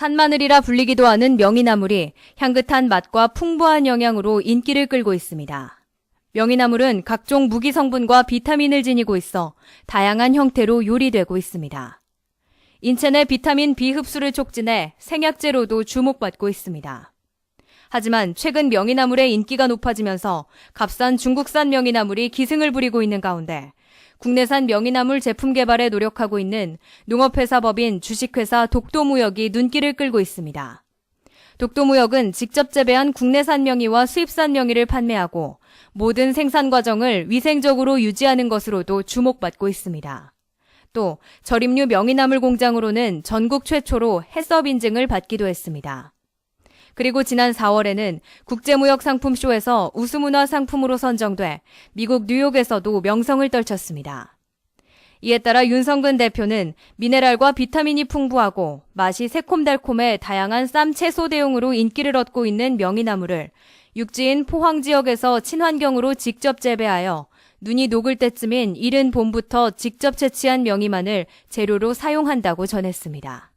산마늘이라 불리기도 하는 명이나물이 향긋한 맛과 풍부한 영양으로 인기를 끌고 있습니다. 명이나물은 각종 무기 성분과 비타민을 지니고 있어 다양한 형태로 요리되고 있습니다. 인체 내 비타민 B 흡수를 촉진해 생약제로도 주목받고 있습니다. 하지만 최근 명이나물의 인기가 높아지면서 값싼 중국산 명이나물이 기승을 부리고 있는 가운데 국내산 명이나물 제품 개발에 노력하고 있는 농업회사 법인 주식회사 독도무역이 눈길을 끌고 있습니다. 독도무역은 직접 재배한 국내산 명이와 수입산 명이를 판매하고 모든 생산 과정을 위생적으로 유지하는 것으로도 주목받고 있습니다. 또 절임류 명이나물 공장으로는 전국 최초로 해썹 인증을 받기도 했습니다. 그리고 지난 4월에는 국제무역 상품쇼에서 우수문화 상품으로 선정돼 미국 뉴욕에서도 명성을 떨쳤습니다. 이에 따라 윤성근 대표는 미네랄과 비타민이 풍부하고 맛이 새콤달콤해 다양한 쌈 채소 대용으로 인기를 얻고 있는 명이나물을 육지인 포항 지역에서 친환경으로 직접 재배하여 눈이 녹을 때쯤인 이른 봄부터 직접 채취한 명이만을 재료로 사용한다고 전했습니다.